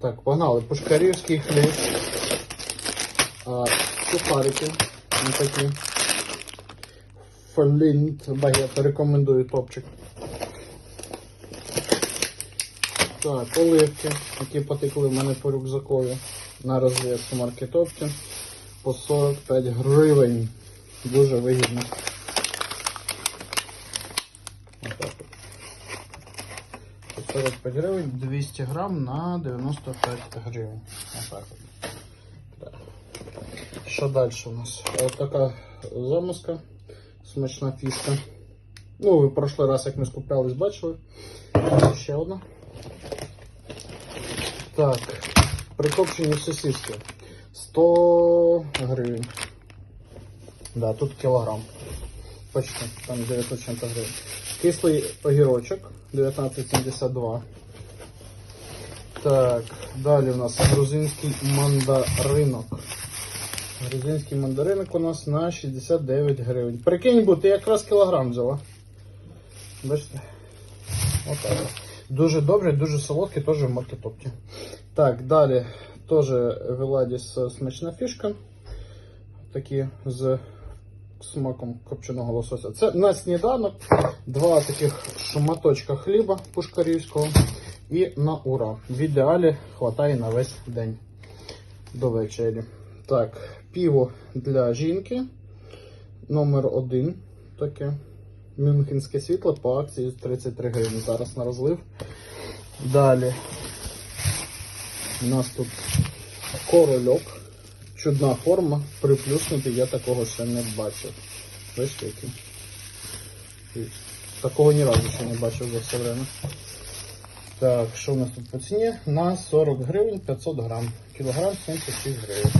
Так, погнали. Пушкарівський хліб. Сухарики. Ось такі. Флінт багет. Рекомендую топчик. Так, оливки, які потекли в мене по рюкзакові на розв'язку маркетопці по 45 гривень. Дуже вигідно. Отак от. По 45 гривень 200 грам на 95 гривень. Отак. Так. Що далі у нас? Ось така замазка, смачна фішка. Ну, ви в прошлий раз, як ми скуплялись, бачили. Ще одна. Так, прикопчені сосиски. 100 гривень. Да, тут кілограм. Почти, там 900 чим-то гривень. Кислий огірочок 19,72. Так, далі у нас грузинський мандаринок. Грузинський мандаринок у нас на 69 гривень. Прикинь, бо ти якраз кілограм взяла. Бачите? Отак. Дуже добре, дуже солодкий, теж в маркетопті. Так, далі теж Веладіс смачна фішка. Такі з смаком копченого лосося. Це на сніданок два таких шматочка хліба пушкарівського і на ура. В ідеалі хватає на весь день до вечері. Так, піво для жінки. Номер один. Таке. Мюнхенське світло по акції 33 гривні. Зараз на розлив. Далі. У нас тут корольок. Чудна форма. Приплюснутий, я такого ще не бачив. Бачите, який? Такого ні разу ще не бачив за все время. Так, що у нас тут по ціні? На 40 гривень 500 грам. Кілограм 76 гривень.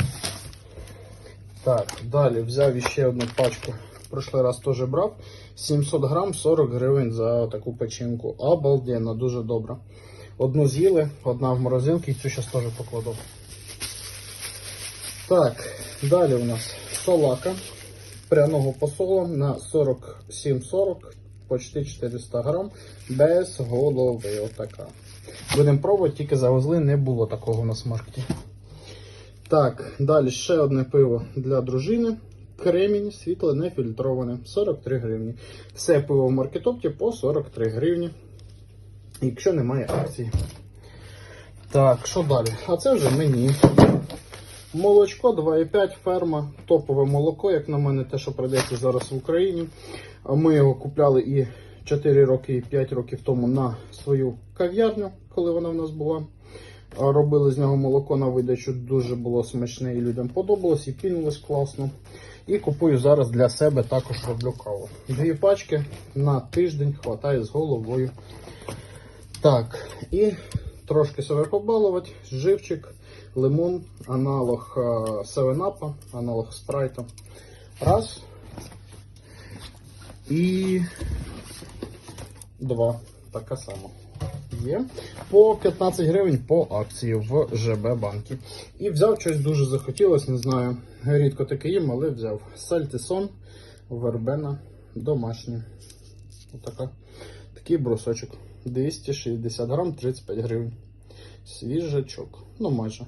Так, далі взяв іще одну пачку. В прошлий раз теж брав. 700 грам 40 гривень за таку печінку. Обалденно, дуже добре. Одну з'їли, одна в морозилці, і цю зараз теж покладу. Так, далі у нас салака пряного посола на 47,40, почти 400 грам, без голови. Отака. Будемо пробувати, тільки завезли, не було такого на смаркті. Так, далі ще одне пиво для дружини. Кремінь, світле, нефільтроване, 43 гривні. Все пиво в маркетопті по 43 гривні. Якщо немає акції. Так, що далі? А це вже мені. Молочко 2,5 ферма, топове молоко, як на мене, те, що продається зараз в Україні. Ми його купляли і 4 роки, і 5 років тому на свою кав'ярню, коли вона в нас була. Робили з нього молоко на видачу, дуже було смачне і людям подобалось, і пінилось класно. І купую зараз для себе також роблю каву. Дві пачки на тиждень хватає з головою. Так, і трошки себе побалувати. Живчик, лимон, аналог 7-апа, аналог спрайта. Раз. І два. Така сама. Є. По 15 гривень по акції в ЖБ банки. І взяв щось дуже захотілося, не знаю. Рідко таке їм, але взяв. Сальтисон, вербена, домашній. Отака. Такий брусочок. 260 грам, 35 гривень. Свіжачок. Ну майже.